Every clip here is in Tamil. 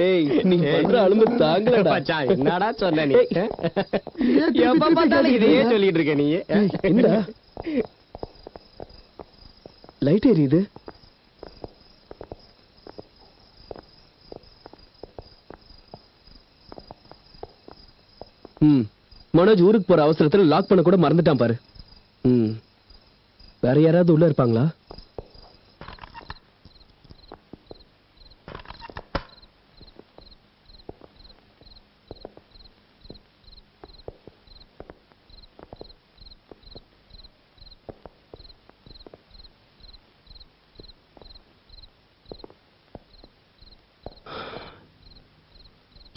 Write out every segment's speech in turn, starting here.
ஏய் நீ பண்ற அலும்பு தாங்கலடா. மச்சான், என்னடா சொன்ன நீ? எப்ப பார்த்தாலும் இதையே சொல்லிட்டு இருக்க நீ? என்னடா லைட் எரியுது ம். மனோஜ் ஊருக்கு போற அவசரத்துல லாக் பண்ண கூட மறந்துட்டான் பாரு. ம். வேற யாராவது உள்ள இருப்பாங்களா?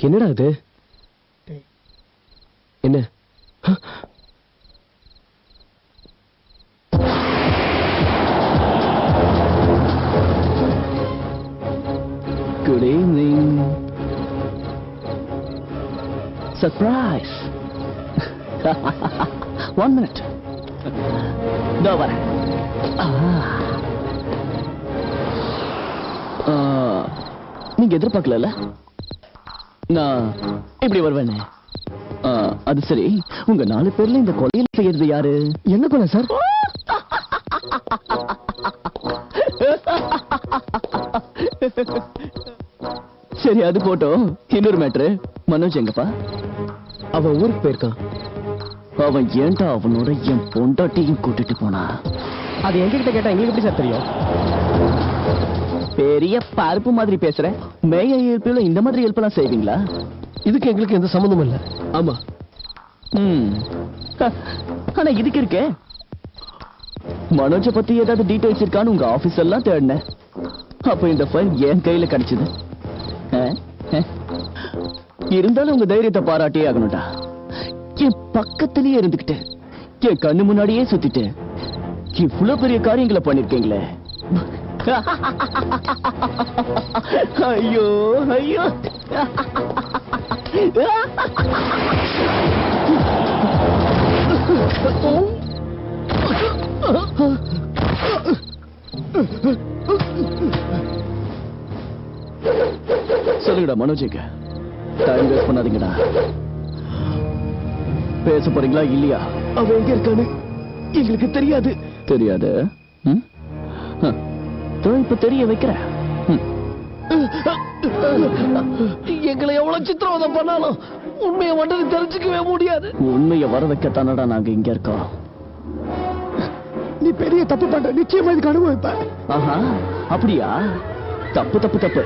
என்னடா இது? என்ன? Good evening surprise one minute இதோ. ஆ, நீங்க எதிர்பார்க்கல நான் இப்படி வருவேனே. அது சரி. உங்க நாலு பேர்ல இந்த கொலையில செய்யறது யாரு? என்ன கொலை சார்? சரி அது போட்டோம். இன்னொரு மேட்ரு. மனோஜ் எங்கப்பா? அவன் ஊருக்கு போயிருக்கான் அவன் ஏன்டா அவனோட என் பொண்டாட்டியும் கூட்டிட்டு போனா? அது எங்ககிட்ட கேட்டா எங்களுக்கு எப்படி சார் தெரியும்? பெரிய பருப்பு மாதிரி பேசுற. மேய ஹெல்ப்ல இந்த மாதிரி ஹெல்ப் எல்லாம் செய்வீங்களா? இதுக்கு எங்களுக்கு எந்த சம்மந்தமும் இல்ல. ஆமா. ம். ஆனா இதுக்கு இருக்கே. மனோஜ பத்தி ஏதாவது டீடைல்ஸ் இருக்கான்னு உங்க ஆபீஸ் எல்லாம் தேடினேன். அப்ப இந்த ஃபைல் என் கையில கிடைச்சது? இருந்தாலும் உங்க தைரியத்தை பாராட்டியே ஆகணும்டா. என் பக்கத்திலேயே இருந்துகிட்டு என் கண்ணு முன்னாடியே சுத்திட்டு இவ்வளவு பெரிய காரியங்களை பண்ணிருக்கீங்களே. ஐயோ ஐயோ. சொல்லுங்கடா மனோஜிங்க டைம் வேஸ்ட் பண்ணாதீங்கடா. பேச போறீங்களா இல்லையா? அவன் எங்க இருக்கான்னு எங்களுக்கு தெரியாது. தெரியாது? ம்? ஹ. தோ இப்ப தெரிய வைக்கிறேன். ம். எங்களை எவ்வளவு சித்திரவதம் பண்ணாலும் உண்மையை மட்டும் தெரிஞ்சுக்கவே முடியாது. உண்மையை வர வைக்கத்தானடா நாங்க இங்க இருக்கோம். நீ பெரிய தப்பு பண்ற. நிச்சயமா இதுக்கு அனுபவிப்ப ஆஹா அப்படியா? தப்பு தப்பு தப்பு.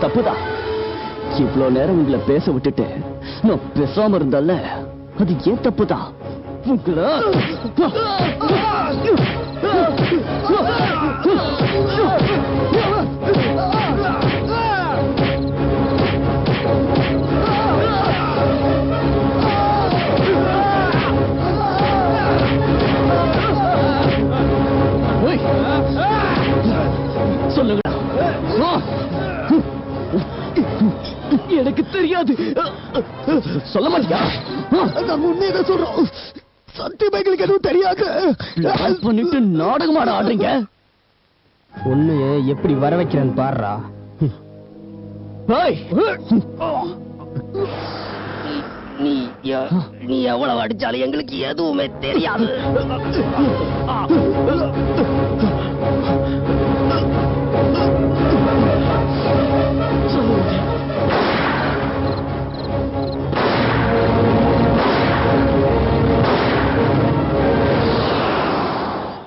தப்புதான் இவ்ளோ நேரம் உங்களை பேச விட்டுட்டு நான் பேசாம இருந்தல்ல அது ஏன் தப்புதான் சொல்லுங்கடா. எனக்கு தெரியாது. சொல்ல மாட்டியா? நான் உண்மையை சொல்றோம். சத்தியமா எங்களுக்கு எதுவும் தெரியாது. பண்ணிட்டு நாடகமாட ஆடுறீங்க? உண்மையை எப்படி வர வைக்கிறேன்னு பாடுறா. நீ நீ எவ்வளவு அடிச்சாலும் எங்களுக்கு எதுவுமே தெரியாது.